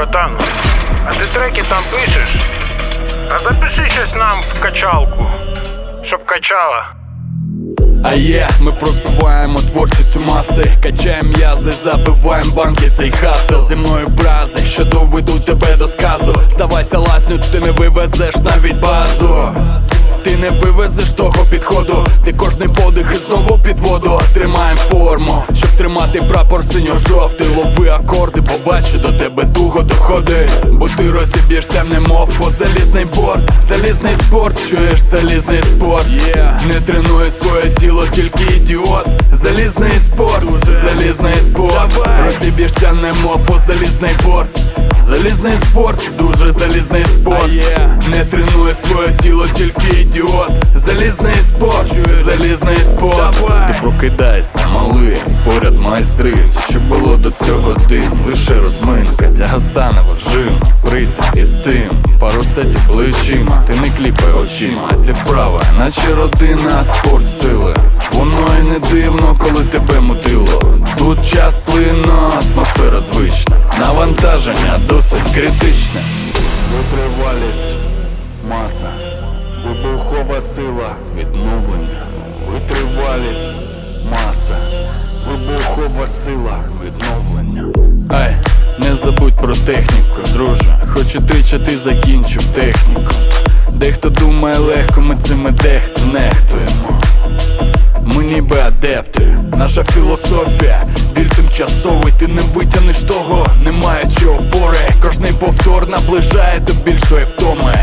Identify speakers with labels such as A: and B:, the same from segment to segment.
A: братан, а ти треки там пишеш? А запиши щось нам в качалку, щоб качала.
B: А є, ми просуваємо творчістю маси, качаємо м'язи, забиваємо банки, цей хасел Зі мною брази, що доведуть тебе до сказу. Здавайся, ласню, ти не вивезеш навіть базу. Ти не вивезеш того підходу, ти кожний подих і знову під воду. Тримаєм форму, тримати прапор синьо-жовтий. Лови акорди, побачу до тебе туго доходить Бо ти розіб'єшся, немов о залізний борт. Залізний спорт, чуєш залізний спорт. Не тренує своє тіло, тільки ідіот. Залізний спорт, залізний спорт. Розіб'єшся, немов о залізний борт. Залізний спорт, дуже залізний спорт. Не тренує своє тіло, тільки ідіот. Залізний спорт, залізний спорт прокидайся, малий, поряд майстри. Все, що було до цього дим, лише розминка. Тяга стане вожим, присядь із тим. Пару сетів плечима, ти не кліпай очима. Це вправа, наче родина, спорт сили Воно і не дивно, коли тебе мутило. Тут час плино, атмосфера звична. Навантаження досить критичне. Витривалість, маса, вибухова сила, відновлення, витривалість, маса, вибухова сила, відновлення. Ай, не забудь про техніку, друже. Хочу тричі ти закінчив техніку. Дехто думає легко, ми цими дехто нехтуємо. Ми ніби адепти, наша філософія, біль тимчасовий, ти не витягнеш того, немає чи опори. Кожний повтор наближає до більшої втоми.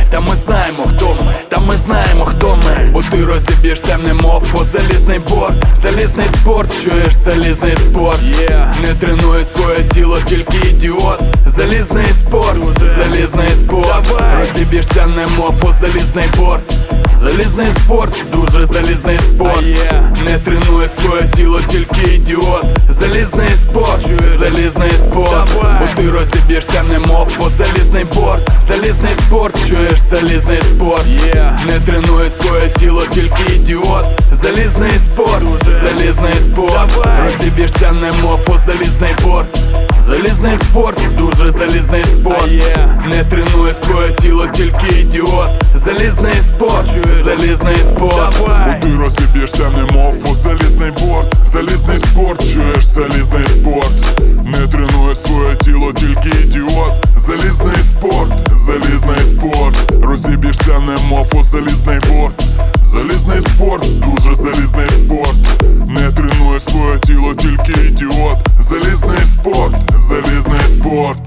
B: Ти розіб'єшся, немов о залізний борт, залізний спорт, чуєш залізний спорт. Не тренує своє тіло, тільки ідіот. Залізний спорт, залізний спорт. Розіб'єшся, немов о залізний борт. Залізний спорт, дуже залізний спорт Не тренує своє тіло, тільки ідіот. Залізний спорт, залізний спорт. Бо ти розіб'єшся, немов о залізний борт. Залізний спорт, чуєш залізний спорт. Не тренує своє тіло, тільки ідіот. Залізний спорт, залізний спорт. Розіб'єшся, немов о залізний борт Залізний спорт, дуже залізний спорт. Не тренує своє тіло, тільки ідіот. Залізний спорт, залізний спорт.
C: Бо ти розіб'єшся, немов о залізний борт. Залізний спорт, чуєш залізний спорт. Не тренує своє тіло, тільки ідіот. Залізний спорт, залізний спорт. Розіб'єшся, немов о залізний борт. Залізний спорт, дуже залізний спорт. Не тренує своє тіло, тільки ідіот. Залізний спорт, залізний спорт